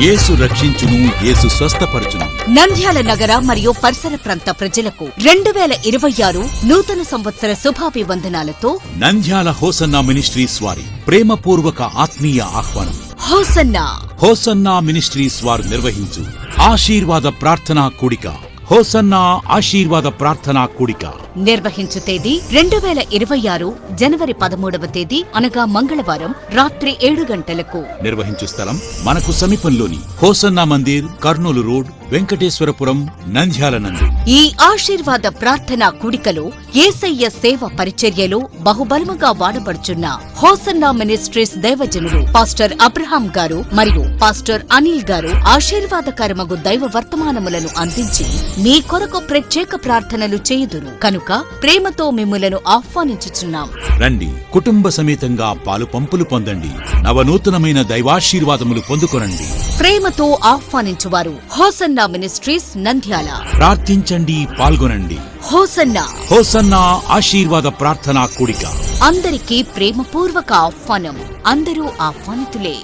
యేసు రక్షించును యేసు స్వస్థపరచును. నంద్యాల నగర మరియు పరిసర ప్రాంత ప్రజలకు రెండు వేల ఇరవై ఆరు నూతన సంవత్సర శుభాభివందనాలతో నంద్యాల హోసన్నా మినిస్ట్రీస్ వారి ప్రేమపూర్వక ఆత్మీయ ఆహ్వానం. హోసన్నా! హోసన్నా మినిస్ట్రీస్ వారు నిర్వహించు ఆశీర్వాద ప్రార్థనా కూడిక. హోసన్నా ఆశీర్వాద ప్రార్థనా కూడిక. నిర్వహించు తేదీ రెండు వేల ఇరవై ఆరు జనవరి పదమూడవ తేదీ అనగా మంగళవారం రాత్రి ఏడు గంటలకు. నిర్వహించు స్థలం మనకు సమీపంలోని హోసన్నా మందిర్ కర్నూలు రోడ్ వెంకటేశ్వరపురం నంద్యాల నందు. ఈ ఆశీర్వాద ప్రార్థనా కూడికలో ఏసయ్య సేవ పరిచర్యలో బహుబలముగా వాడబడుచున్న హోసన్నా మినిస్ట్రీస్ దైవజనులు పాస్టర్ అబ్రహాం గారు మరియు పాస్టర్ అనిల్ గారు ఆశీర్వాదకరమగు దైవ వర్తమానములను అందించి మీ కొరకు ప్రత్యేక ప్రార్థనలు చేయుదురు. కనుక ప్రేమతో మిమ్ములను ఆహ్వానించుచున్నాం. రండి కుటుంబ సమేతంగా పాలు పంపులు పొందండి. నవనూతనమైన దైవాశీర్వాదములు పొందుకొనండి. ప్రేమతో ఆహ్వానించువారు హోసన్నా మినిస్ట్రీస్ నంద్యాల. ప్రార్థించండి పాల్గొనండి. హోసన్నా. హోసన్నా ఆశీర్వాద ప్రార్థనా కూడిక. అందరికీ ప్రేమపూర్వక ఆహ్వానం. అందరూ ఆహ్వానితులే.